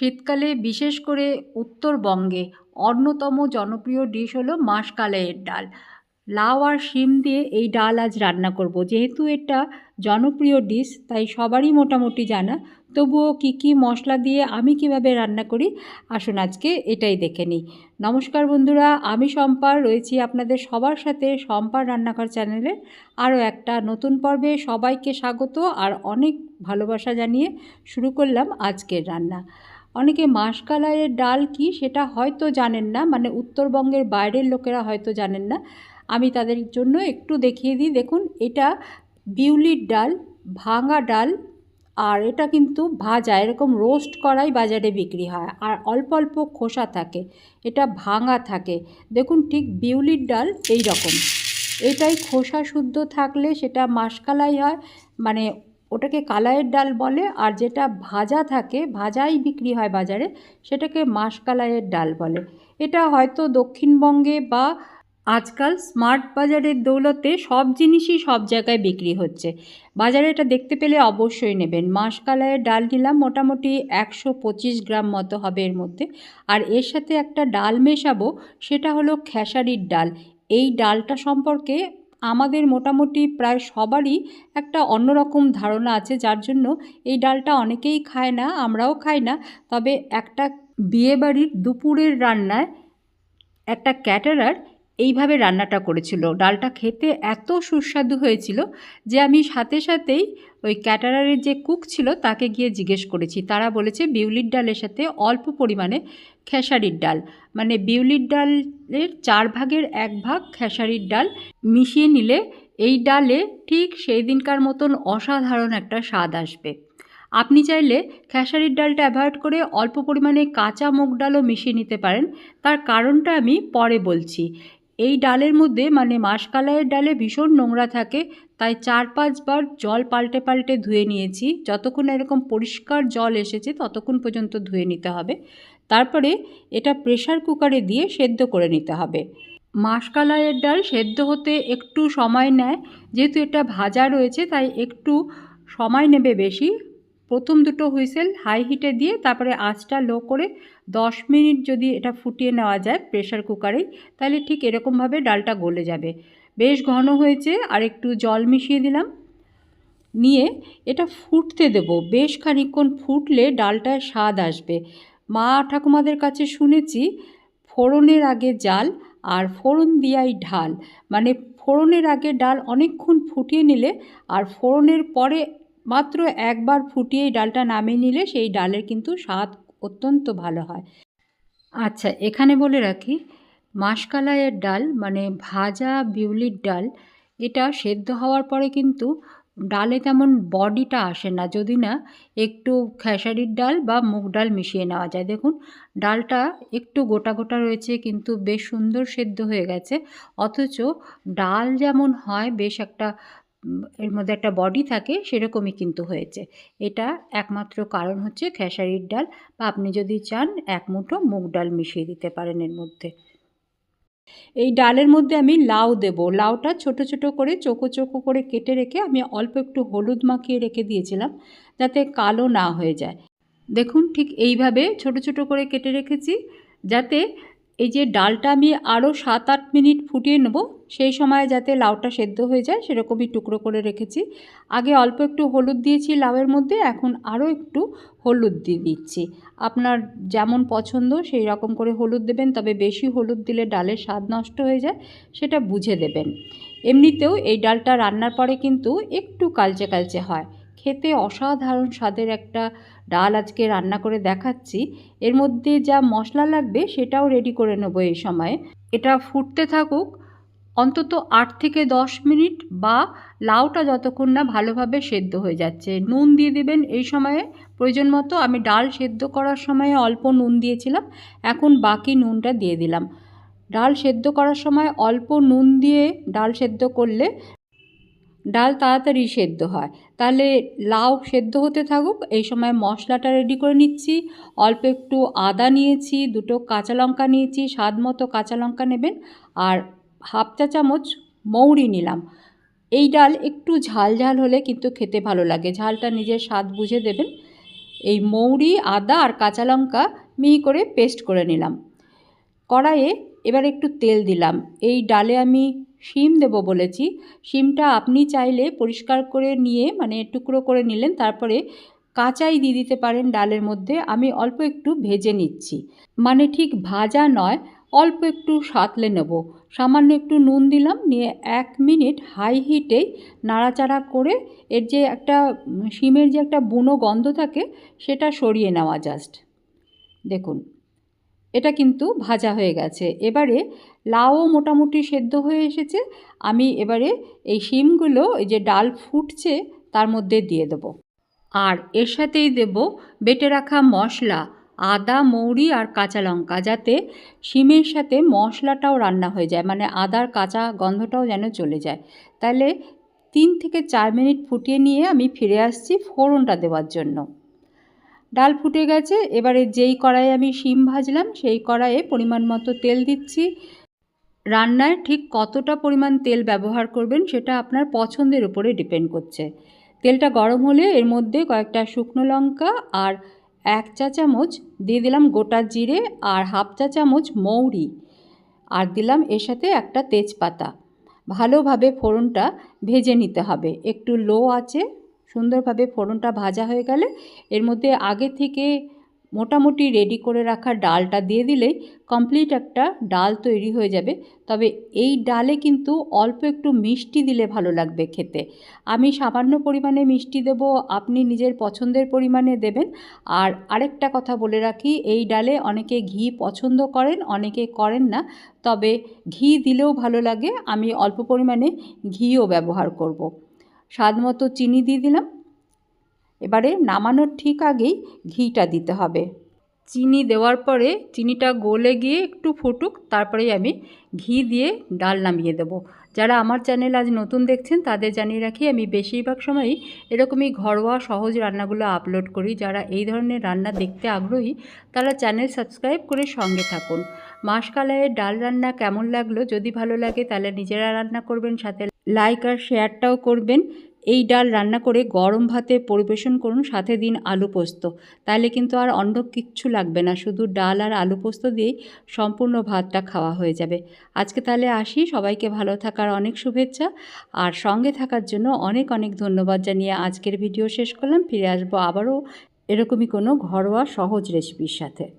শীতকালে বিশেষ করে উত্তরবঙ্গে অন্যতম জনপ্রিয় ডিশ হলো মাসকালাইয়ের ডাল। লাউ আর শিম দিয়ে এই ডাল আজ রান্না করব। যেহেতু এটা জনপ্রিয় ডিশ তাই সবারই মোটামুটি জানা। তবুও কী কী মশলা দিয়ে আমি কীভাবে রান্না করি, আসুন আজকে এটাই দেখে নিই। নমস্কার বন্ধুরা, আমি সম্পার রয়েছি আপনাদের সবার সাথে সম্পার রান্নাঘর চ্যানেলে আরও একটা নতুন পর্বে সবাইকে স্বাগত আর অনেক ভালোবাসা জানিয়ে শুরু করলাম আজকের রান্না। অনেকে মাসকালাইয়ের ডাল কি সেটা হয়তো জানেন না মানে উত্তরবঙ্গের বাইরের লোকেরা হয়তো জানেন না। আমি তাদের জন্য একটু দেখিয়ে দিই। দেখুন, এটা বিউলির ডাল, ভাঙা ডাল, আর এটা কিন্তু ভাজা, এরকম রোস্ট করাই বাজারে বিক্রি হয়। আর অল্প অল্প খোসা থাকে, এটা ভাঙা থাকে। দেখুন, ঠিক বিউলির ডাল এই রকম। এটাই খোসা শুদ্ধ থাকলে সেটা মাসকালাই হয় মানে ওটাকে কালাইয়ের ডাল বলে, আর যেটা ভাজা থাকে, ভাজাই বিক্রি হয় বাজারে, সেটাকে মাসকালাইয়ের ডাল বলে। এটা হয়তো দক্ষিণবঙ্গে বা আজকাল স্মার্ট বাজারের দৌলতে সব জিনিসই সব জায়গায় বিক্রি হচ্ছে। বাজারে এটা দেখতে পেলে অবশ্যই নেবেন। মাসকালাইয়ের ডাল নিলাম, মোটামুটি একশো পঁচিশ গ্রাম মতো হবে এর মধ্যে। আর এর সাথে একটা ডাল মেশাবো, সেটা হলো খেসারির ডাল। এই ডালটা সম্পর্কে আমাদের মোটামুটি প্রায় সবারই একটা অন্যরকম ধারণা আছে, যার জন্য এই ডালটা অনেকেই খায় না, আমরাও খাই না। তবে একটা বিয়েবাড়ির দুপুরের রান্নায় একটা ক্যাটারার এইভাবে রান্নাটা করেছিল। ডালটা খেতে এত সুস্বাদু হয়েছিল যে আমি সাথে সাথেই ওই ক্যাটারারের যে কুক ছিল তাকে গিয়ে জিজ্ঞেস করেছি। তারা বলেছে বিউলির ডালের সাথে অল্প পরিমাণে খেসারির ডাল। মানে বিউলির ডালের চার ভাগের এক ভাগ খেসারির ডাল মিশিয়ে নিলে এই ডালে ঠিক সেই দিনকার মতন অসাধারণ একটা স্বাদ আসবে। আপনি চাইলে খেসারির ডালটা অ্যাভয়েড করে অল্প পরিমাণে কাঁচা মুগ ডালও মিশিয়ে নিতে পারেন। তার কারণটা আমি পরে বলছি। এই ডালের মধ্যে মানে মাসকালাইয়ের ডালে ভীষণ নোংরা থাকে, তাই চার পাঁচবার জল পাল্টে পাল্টে ধুয়ে নিয়েছি। যতক্ষণ এরকম পরিষ্কার জল এসেছে, ততক্ষণ পর্যন্ত ধুয়ে নিতে হবে। তারপরে এটা প্রেশার কুকারে দিয়ে সেদ্ধ করে নিতে হবে। মাসকালাইয়ের ডাল সেদ্ধ হতে একটু সময় নেয়, যেহেতু এটা ভাজা রয়েছে, তাই একটু সময় নেবে বেশি। প্রথম দুটো হুইসেল হাই হিটে দিয়ে তারপরে আঁচটা লো করে দশ মিনিট যদি এটা ফুটিয়ে নেওয়া যায় প্রেশার কুকারেই তাহলে ঠিক এরকমভাবে ডালটা গলে যাবে। বেশ ঘন হয়েছে, আর একটু জল মিশিয়ে দিলাম। নিয়ে এটা ফুটতে দেব। বেশ খানিকক্ষণ ফুটলে ডালটায় স্বাদ আসবে। মা ঠাকুমাদের কাছে শুনেছি, ফোড়নের আগে জাল আর ফোড়ন দিয়াই ঢাল। মানে ফোড়নের আগে ডাল অনেকক্ষণ ফুটিয়ে নিলে আর ফোড়নের পরে মাত্র একবার ফুটিয়ে ডালটা নামিয়ে নিলে সেই ডালের কিন্তু স্বাদ অত্যন্ত ভালো হয়। আচ্ছা এখানে বলে রাখি, মাসকালাইয়ের ডাল মানে ভাজা বিউলির ডাল, এটা সেদ্ধ হওয়ার পরে কিন্তু ডালে তেমন বডিটা আসে না, যদি না একটু খেসারির ডাল বা মুগ ডাল মিশিয়ে নেওয়া যায়। দেখুন, ডালটা একটু গোটা গোটা রয়েছে, কিন্তু বেশ সুন্দর সেদ্ধ হয়ে গেছে। অথচ ডাল যেমন হয়, বেশ একটা এর মধ্যে একটা বডি থাকে, সেরকমই কিন্তু হয়েছে। এটা একমাত্র কারণ হচ্ছে খেসারির ডাল। বা আপনি যদি চান, এক মুঠো মুগ ডাল মিশিয়ে দিতে পারেন এর মধ্যে। এই ডালের মধ্যে আমি লাউ দেব। লাউটা ছোট ছোট করে চোখো চোখো করে কেটে রেখে আমি অল্প একটু হলুদ মাখিয়ে রেখে দিয়েছিলাম, যাতে কালো না হয়ে যায়। দেখুন, ঠিক এইভাবে ছোট ছোট করে কেটে রেখেছি, যাতে এই যে ডালটা আমি আরও সাত আট মিনিট ফুটিয়ে নেব, সেই সময় যাতে লাউটা সেদ্ধ হয়ে যায় সেরকমই টুকরো করে রেখেছি। আগে অল্প একটু হলুদ দিয়েছি লাউয়ের মধ্যে, এখন আরও একটু হলুদ দিয়ে দিচ্ছি। আপনার যেমন পছন্দ সেই রকম করে হলুদ দেবেন, তবে বেশি হলুদ দিলে ডালের স্বাদ নষ্ট হয়ে যায়, সেটা বুঝে দেবেন। এমনিতেও এই ডালটা রান্নার পরে কিন্তু একটু কালচে কালচে হয়। খেতে অসাধারণ স্বাদের একটা ডাল আজকে রান্না করে দেখাচ্ছি। এর মধ্যে যা মশলা লাগবে সেটাও রেডি করে নেব এই সময়ে। এটা ফুটতে থাকুক অন্তত আট থেকে দশ মিনিট বা লাউটা যতক্ষণ না ভালোভাবে সেদ্ধ হয়ে যাচ্ছে। নুন দিয়ে দেবেন এই সময়ে। প্রয়োজন মতো আমি ডাল সেদ্ধ করার সময় অল্প নুন দিয়েছিলাম। এখন বাকি নুনটা দিয়ে দিলাম। ডাল সেদ্ধ করার সময় অল্প নুন দিয়ে ডাল সেদ্ধ করলে ডাল তাড়াতাড়ি সেদ্ধ হয়। তাহলে লাউ সেদ্ধ হতে থাকুক, এই সময় মশলাটা রেডি করে নিচ্ছি। অল্প একটু আদা নিয়েছি, দুটো কাঁচা লঙ্কা নিয়েছি, স্বাদ মতো কাঁচা লঙ্কা নেবেন। আর হাফ চা চামচ মৌরি নিলাম। এই ডাল একটু ঝাল ঝাল হলে কিন্তু খেতে ভালো লাগে। ঝালটা নিজের স্বাদ বুঝে দেবেন। এই মৌরি, আদা আর কাঁচা লঙ্কা মিহি করে পেস্ট করে নিলাম। কড়াইয়ে এবার একটু তেল দিলাম। এই ডালে আমি শিম দেব বলেছি। শিমটা আপনি চাইলে পরিষ্কার করে নিয়ে মানে টুকরো করে নিলেন, তারপরে কাঁচাই দিয়ে দিতে পারেন ডালের মধ্যে। আমি অল্প একটু ভেজে নিচ্ছি। মানে ঠিক ভাজা নয়, অল্প একটু সাঁতলে নেব। সামান্য একটু নুন দিলাম, নিয়ে এক মিনিট হাই হিটেই নাড়াচাড়া করে এর যে একটা শিমের যে একটা বুনো গন্ধ থাকে, সেটা সরিয়ে নেওয়া জাস্ট। দেখুন, এটা কিন্তু ভাজা হয়ে গেছে। এবারে লাউও মোটামুটি সেদ্ধ হয়ে এসেছে। আমি এবারে এই শিমগুলো, এই যে ডাল ফুটছে, তার মধ্যে দিয়ে দেবো। আর এর সাথেই দেব বেটে রাখা মশলা, আদা, মৌরি আর কাঁচা লঙ্কা, যাতে শিমের সাথে মশলাটাও রান্না হয়ে যায় মানে আদার কাঁচা গন্ধটাও যেন চলে যায়। তাহলে তিন থেকে চার মিনিট ফুটিয়ে নিয়ে আমি ফিরে আসছি ফোড়নটা দেওয়ার জন্য। ডাল ফুটে গেছে, এবারে যেই কড়াইয়ে আমি শিম ভাজলাম, সেই কড়াইয়ে পরিমাণ মতো তেল দিচ্ছি। রান্নায় ঠিক কতটা পরিমাণ তেল ব্যবহার করবেন সেটা আপনার পছন্দের উপরে ডিপেন্ড করছে। তেলটা গরম হলে এর মধ্যে কয়েকটা শুকনো লঙ্কা আর এক চা চামচ দিয়ে দিলাম গোটা জিরে আর হাফ চা চামচ মৌরি আর দিলাম এর সাথে একটা তেজপাতা। ভালোভাবে ফোড়নটা ভেজে নিতে হবে। একটু লো আছে সুন্দরভাবে ফোড়নটা ভাজা হয়ে গেলে এর মধ্যে আগে থেকে মোটামুটি রেডি করে রাখা ডালটা দিয়ে দিলেই কমপ্লিট একটা ডাল তৈরি হয়ে যাবে। তবে এই ডালে কিন্তু অল্প একটু মিষ্টি দিলে ভালো লাগবে খেতে। আমি সামান্য পরিমাণে মিষ্টি দেব, আপনি নিজের পছন্দের পরিমাণে দেবেন। আর আরেকটা কথা বলে রাখি, এই ডালে অনেকে ঘি পছন্দ করেন, অনেকে করেন না। তবে ঘি দিলেও ভালো লাগে, আমি অল্প পরিমাণে ঘিও ব্যবহার করব। স্বাদ মতো চিনি দিয়ে দিলাম। এবারে নামানোর ঠিক আগেই ঘিটা দিতে হবে। চিনি দেওয়ার পরে চিনিটা গলে গিয়ে একটু ফুটুক, তারপরেই আমি ঘি দিয়ে ডাল নামিয়ে দেবো। যারা আমার চ্যানেল আজ নতুন দেখছেন, তাদের জানিয়ে রাখি, আমি বেশিরভাগ সময়ই এরকমই ঘরোয়া সহজ রান্নাগুলো আপলোড করি। যারা এই ধরনের রান্না দেখতে আগ্রহী, তারা চ্যানেল সাবস্ক্রাইব করে সঙ্গে থাকুন। মাসকালাইয়ের ডাল রান্না কেমন লাগল? যদি ভালো লাগে, তাহলে নিজেরা রান্না করবেন, সাথে লাইক আর শেয়ারটাও করবেন। এই ডাল রান্না করে গরম ভাতে পরিবেশন করুন, সাথে দিন আলু পোস্ত। তাহলে কিন্তু আর অন্য কিচ্ছু লাগবে না, শুধু ডাল আর আলু পোস্ত দিয়েই সম্পূর্ণ ভাতটা খাওয়া হয়ে যাবে। আজকে তাহলে আসি, সবাইকে ভালো থাকার অনেক শুভেচ্ছা। আর সঙ্গে থাকার জন্য অনেক অনেক ধন্যবাদ জানিয়ে আজকের ভিডিও শেষ করলাম। ফিরে আসব আবারও এরকমই কোনো ঘরোয়া সহজ রেসিপির সাথে।